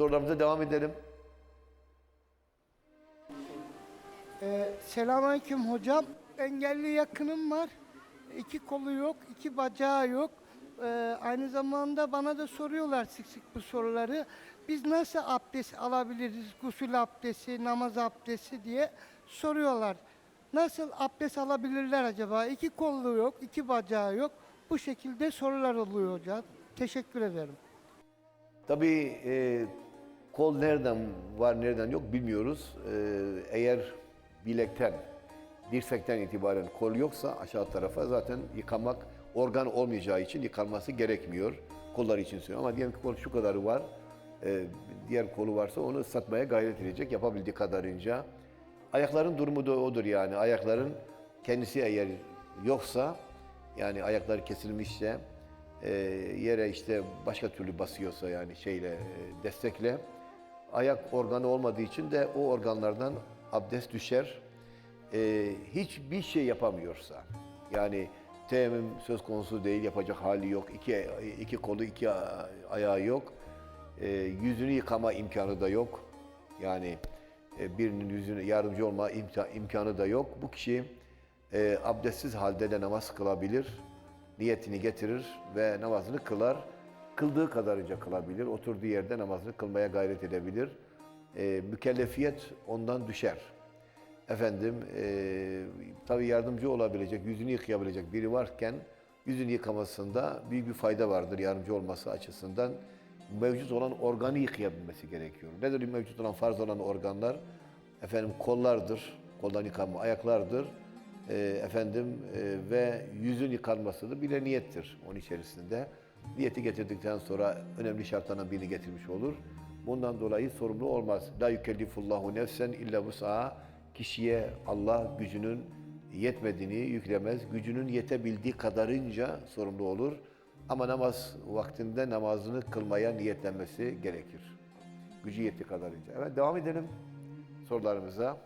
Sorularımıza devam edelim. Ee, selamünaleyküm hocam. Engelli yakınım var. İki kolu yok, iki bacağı yok. Ee, aynı zamanda bana da soruyorlar sık sık bu soruları. Biz nasıl abdest alabiliriz? Gusül abdesti, namaz abdesti diye soruyorlar. Nasıl abdest alabilirler acaba? İki kollu yok, iki bacağı yok. Bu şekilde sorular oluyor hocam. Teşekkür ederim. Tabii e, kol nereden var, nereden yok bilmiyoruz. E, eğer bilekten, dirsekten itibaren kol yoksa aşağı tarafa zaten yıkamak organ olmayacağı için yıkanması gerekmiyor. Kollar için söylüyorum ama diyelim ki kol şu kadarı var, e, diğer kolu varsa onu ıslatmaya gayret edecek yapabildiği kadarınca. Ayakların durumu da odur yani. Ayakların kendisi eğer yoksa yani ayakları kesilmişse e, yere işte başka türlü basıyorsa yani şeyle e, destekle ayak organı olmadığı için de o organlardan abdest düşer. E, hiçbir şey yapamıyorsa yani teyemmüm söz konusu değil yapacak hali yok. iki iki kolu iki ayağı yok. E, yüzünü yıkama imkanı da yok. Yani e, birinin yüzüne yardımcı olma imka- imkanı da yok. Bu kişi e, abdestsiz halde de namaz kılabilir. Niyetini getirir ve namazını kılar. Kıldığı kadarınca kılabilir. Oturduğu yerde namazını kılmaya gayret edebilir. E, mükellefiyet ondan düşer. Efendim, e, tabii yardımcı olabilecek, yüzünü yıkayabilecek biri varken yüzünü yıkamasında büyük bir fayda vardır yardımcı olması açısından. Mevcut olan organı yıkayabilmesi gerekiyor. Nedir mevcut olan farz olan organlar? Efendim kollardır, koldan yıkanma, ayaklardır. E, efendim e, ve yüzün yıkanmasıdır. Bir de niyettir onun içerisinde. Niyeti getirdikten sonra önemli şartlardan birini getirmiş olur. Bundan dolayı sorumlu olmaz. La yükellifullahu nefsen illa vus'aha. Kişiye Allah gücünün yetmediğini yüklemez. Gücünün yetebildiği kadarınca sorumlu olur. Ama namaz vaktinde namazını kılmaya niyetlenmesi gerekir. Gücü yettiği kadarınca. Evet devam edelim sorularımıza.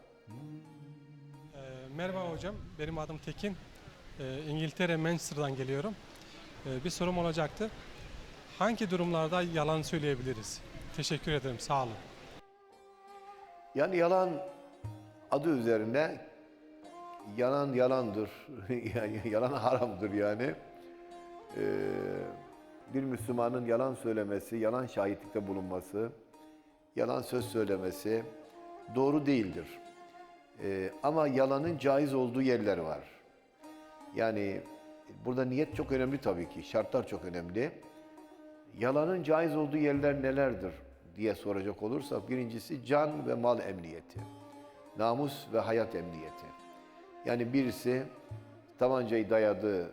Ee, merhaba hocam, benim adım Tekin. Ee, İngiltere Manchester'dan geliyorum. Ee, bir sorum olacaktı. Hangi durumlarda yalan söyleyebiliriz? Teşekkür ederim, sağ olun. Yani yalan adı üzerine yalan yalandır. yani yalan haramdır yani. Ee, bir Müslümanın yalan söylemesi, yalan şahitlikte bulunması, yalan söz söylemesi doğru değildir. Ee, ama yalanın caiz olduğu yerler var. Yani burada niyet çok önemli tabii ki, şartlar çok önemli. Yalanın caiz olduğu yerler nelerdir diye soracak olursak birincisi can ve mal emniyeti. Namus ve hayat emniyeti. Yani birisi tabancayı dayadı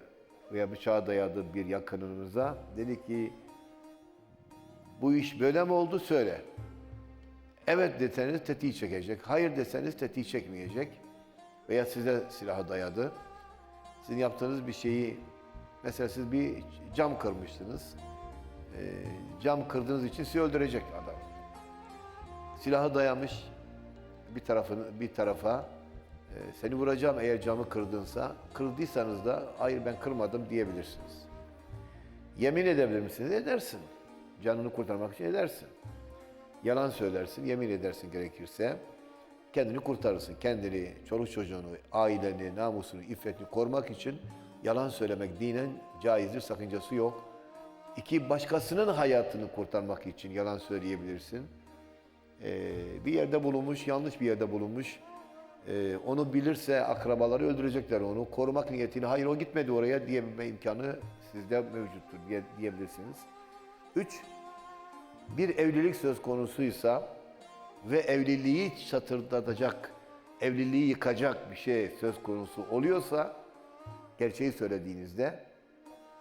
veya bıçağı dayadı bir yakınınıza. Dedi ki bu iş böyle mi oldu söyle. Evet deseniz tetiği çekecek. Hayır deseniz tetiği çekmeyecek. Veya size silahı dayadı. Sizin yaptığınız bir şeyi mesela siz bir cam kırmıştınız. Ee, cam kırdığınız için sizi öldürecek adam. Silahı dayamış bir tarafını bir tarafa. Ee, seni vuracağım eğer camı kırdınsa. Kırdıysanız da hayır ben kırmadım diyebilirsiniz. Yemin edebilir misiniz? Edersin. Canını kurtarmak için edersin. Yalan söylersin, yemin edersin gerekirse. Kendini kurtarırsın. Kendini, çoluk çocuğunu, aileni, namusunu, iffetini korumak için yalan söylemek dinen caizdir, sakıncası yok. İki, başkasının hayatını kurtarmak için yalan söyleyebilirsin. Ee, bir yerde bulunmuş, yanlış bir yerde bulunmuş. Ee, onu bilirse akrabaları öldürecekler onu. Korumak niyetiyle hayır o gitmedi oraya diyebilme imkanı sizde mevcuttur diye, diyebilirsiniz. Üç, bir evlilik söz konusuysa ve evliliği çatırdatacak, evliliği yıkacak bir şey söz konusu oluyorsa gerçeği söylediğinizde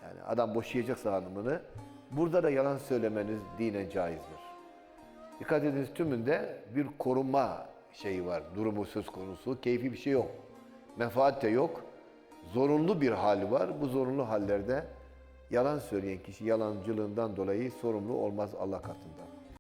yani adam boşayacaksa hanımını burada da yalan söylemeniz dinen caizdir. Dikkat ediniz tümünde bir koruma şeyi var, durumu söz konusu. Keyfi bir şey yok. Menfaat de yok. Zorunlu bir hal var. Bu zorunlu hallerde yalan söyleyen kişi yalancılığından dolayı sorumlu olmaz Allah katında.